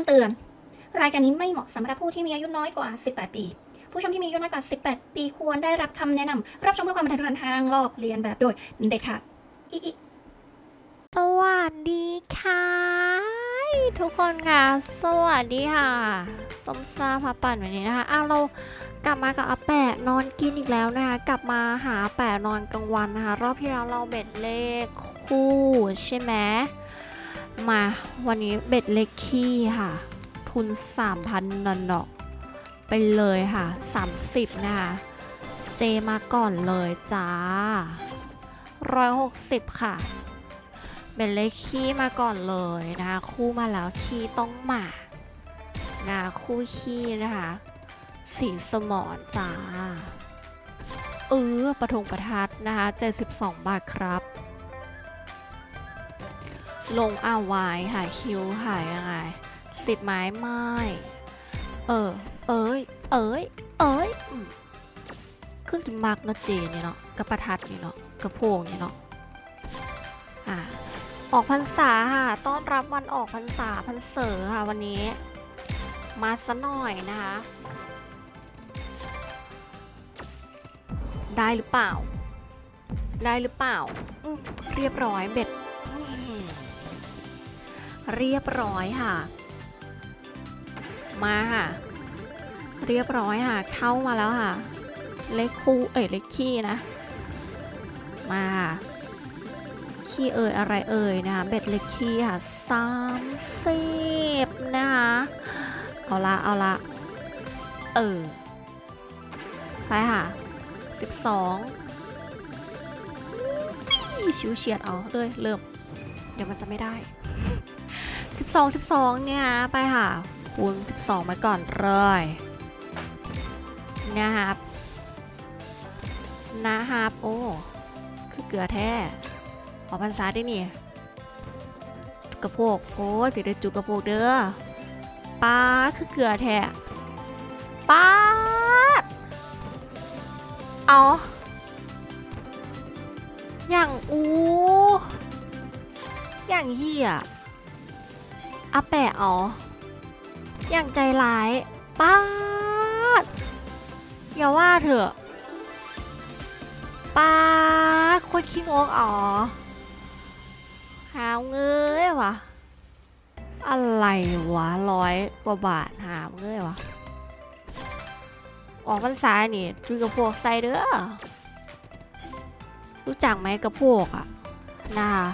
ำเตือน รายการนี้ไม่เหมาะสำหรับผู้ที่มีอายุน้อยกว่า 18 ปี ผู้ชมที่มีอายุน้อยกว่า 18 ปีควรได้รับคำแนะนำรับชมเพื่อความบันเทิงทางลอกเลียนแบบโดยเด็ดขาดอิอิสวัสดีค่ะ ทุกคนค่ะ สวัสดีค่ะสมซาพาปั่นวันนี้นะคะอ้าวเรากลับมากับอาแปะนอนกินอีกแล้วนะคะ กลับมาหาอาแปะนอนกลางวันนะคะ รอบที่แล้วเราเบ็ดเลขคู่ใช่ไหม มาวันนี้เบ็ดเลขขี้ค่ะ ทุน 3,000นอนดอกไปเลยค่ะ 30 นะคะ เจมาก่อนเลยจ้า 160 ค่ะเป็นเลขขี้มาก่อนเลยนะคะ คู่มาแล้วขี้ต้องมานะคู่ขี้นะคะ สีสมอนจ้าเออประทงประทัดนะคะ 72 บาทครับ ลงอาวายค่ะคิวหายยังไงสิบไม้ไม้เออ เอ้ย เอ้ย เอ้ยขึ้นสิมักเนาะเจนี่เนาะกระประทัดนี่เนาะกระโพงนี่เนาะอ่าออกพรรษาค่ะ ต้อนรับวันออกพรรษาพรรเสอค่ะวันนี้ มาซะหน่อยนะคะ ได้หรือเปล่า ได้หรือเปล่า เรียบร้อยเบ็ด เรียบร้อยค่ะ มาค่ะ เรียบร้อยค่ะ เข้ามาแล้วค่ะ เลขคู่เอ้ยเลขขี้นะ มาค่ะขี้เอ่ยอะไรเอ่ยนะคะเบ็ดเล็กขี้ค่ะสามสิบนะคะเอาละเอาละเออไปค่ะสิบสองชิวเฉียดเอาเลยเริ่ม เดี๋ยวมันจะไม่ได้ สิบสองสิบสองเนี่ยนะไปค่ะคูณสิบสองมาก่อนเลยนะครับนะครับโอ้ คือเกลือแท้ออกพรรษาได้นี่กระโปกโอ้ยติดได้จุกกระโปกเด้อปลาคือเกลือแท้ปลาเอาอย่างอูอย่างเหี้ย อาแปะอาออย่างใจร้าย ป้าด อย่าว่าเถอะ ป้าดคตรขี้งกอ๋อ หาวเงยวะ อะไรวะร้อยกว่าบาทหาเงยวะ ออกพรรษานี่จุยกระพวกใส่เด้อ รู้จักไหมกระพวกอะนะคะ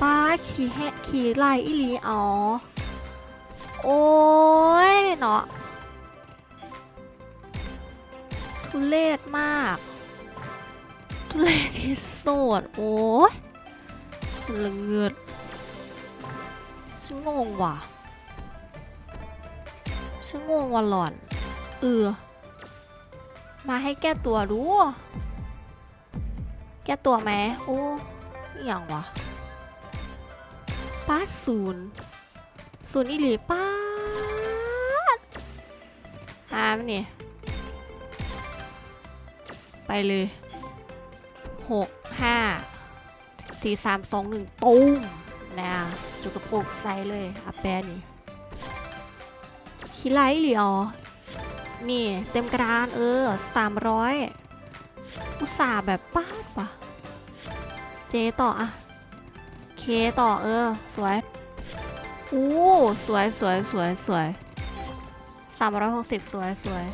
ป้าขี่แฮขี่ไล่อีหลีอ๋อ โอ้ยเนาะทุเลศมาก ทุเลศที่สุดโอ้ยฉันละเงิดฉันงงว่ะฉันงงว่ะหล่อน เออ มาให้แก้ตัวดูแก้ตัวไหมโอ้อย่างวะ ป้าศูนย์ศูนย์อีหลีป้าหามนนี่ ไปเลยหกห้าสี่สามสองหนึ่งตุ้มนะจุกกระปุกไซส์เลยอาแปนี่คิไลเหลียวนี่เต็มกระดานเออสามร้อยอุตส่าห์แบบป้าดปะเจต่ออะ เคต่อเออ สวยอู้สวยสวยสวยสวยสามร้อยหกสิบสวยสวย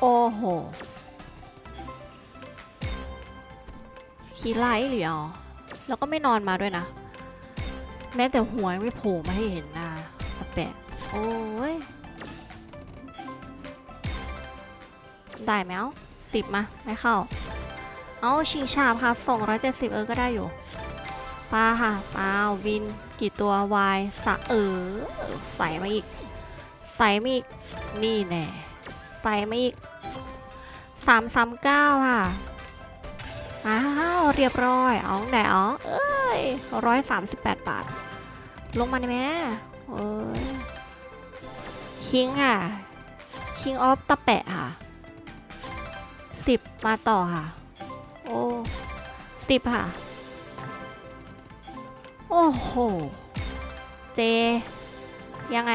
โอ้โหขี้ไล่เหลียวแล้วก็ไม่นอนมาด้วยนะ แม้แต่หัวยไม่โผล่มาให้เห็นน้าอาแปะ โอ้ย ได้ไหมเอ้าสิบมา ไม่เข้า เอาชิงชาบค่ะส่งร้อยเจ็ดสิบเออ ก็ได้อยู่ ปลาค่ะปลาวินกี่ตัววายสะเออใส่มาอีก ใส่มาอีก นี่แน่ใส่มาอีกสามสามเก้าค่ะ อ้าว เรียบร้อยเอาไหนอ๋อเอ้ยร้อยสามสิบแปดบาท ลงมาได้ไหมเอ้ยคิงค่ะคิงออฟตะแปะค่ะสิบมาต่อค่ะ โอ้สิบค่ะ โอ้โห เจ ยังไง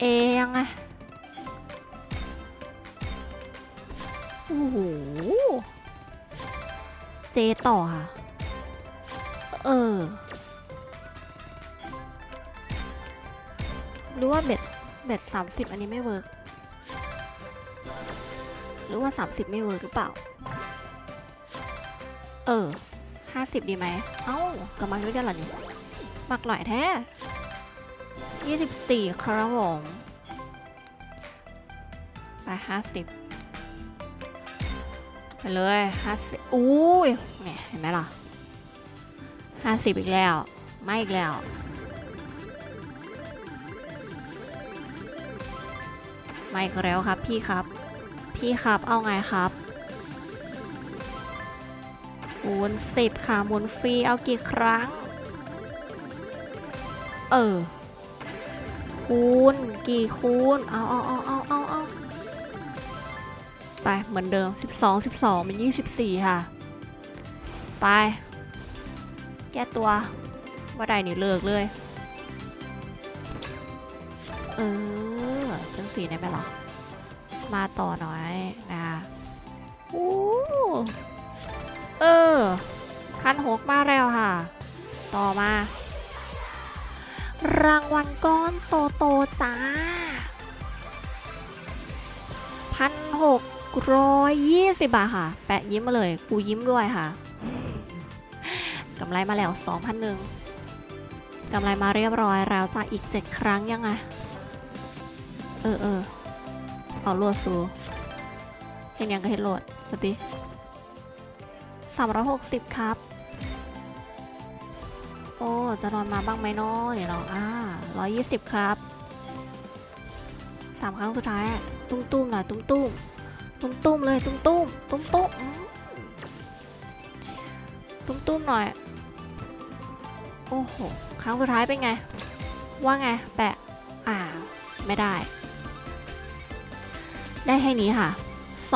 เอยังไง โอ้โห เจต่อค่ะ เออ หรือว่าเบ็ด เบ็ดสามสิบอันนี้ไม่เวิร์กหรือว่าสามสิบไม่เวิร์กหรือเปล่า เออห้าสิบดีไหม เอ้ากำลังด้วยกันเหรอนี่มักหน่อยแท้ยี่สิบสี่ครับผมไปห้าสิบไปเลยห้าสิบอุ้ยเนี่ยเห็นไหมล่ะห้าสิบอีกแล้ว ไม่อีกแล้วไม่อีกแล้วครับพี่ครับ พี่ครับเอาไงครับ คูณสิบค่ะหมุนฟรีเอากี่ครั้ง เออ คูณ กี่คูณ เอาเอาเอาเอาเอาเอาไป เหมือนเดิม 12 12เป็น24 ค่ะ ไป แก้ตัวว่าใดนี่เลิกเลย เออจังสีได้ไหมหรอ มาต่อหน่อยนะคะโอ้ นหกมาแล้วค่ะ ต่อมา รางวัลก้อนโตโตจ้าพันหกร้อยยี่สิบบาทค่ะ แปะยิ้มมาเลย กูยิ้มด้วยค่ะกำไรมาแล้วสองพันหนึ่งกำไรมาเรียบร้อยแล้วจ้าอีกเจ็ดครั้งยังไง เออเออเอาโหลดสูเห็นยังก็เห็นโหลดปกติสามร้อยหกสิบครับ โอ้จะนอนมาบ้างไหมเนาะเดี๋ยวเราอ่าร้อยยี่สิบครับสามครั้งสุดท้ายตุ้มตุ้มๆหน่อยตุ้มตุ้มตุ้มตุ้มๆเลยตุ้มตุ้มตุ้มตุ้มตุ้มตุ้มๆหน่อย โอ้โหครั้งสุดท้ายเป็นไง ว่าไง แปะอ่าไม่ได้ ได้แค่นี้ค่ะ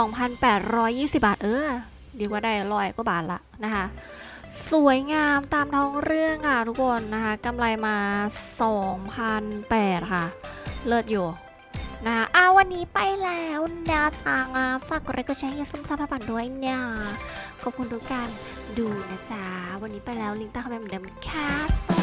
2,820 บาท เออ ดีกว่าได้ร้อยก็บาทละนะคะ สวยงามตามท้องเรื่องค่ะทุกคนนะคะกำไรมา 2,008ค่ะ เลิศอยู่นะอ้าวันนี้ไปแล้วนะจ๊ะอะฝากกดไลค์กดแชร์ให้ส้มซาพาปั่นด้วยเนี่ยขอบคุณทุกการดูนะจ๊ะ วันนี้ไปแล้วลิงก์ใต้คอมเมนต์เหมือนเดิมค่ะสวัส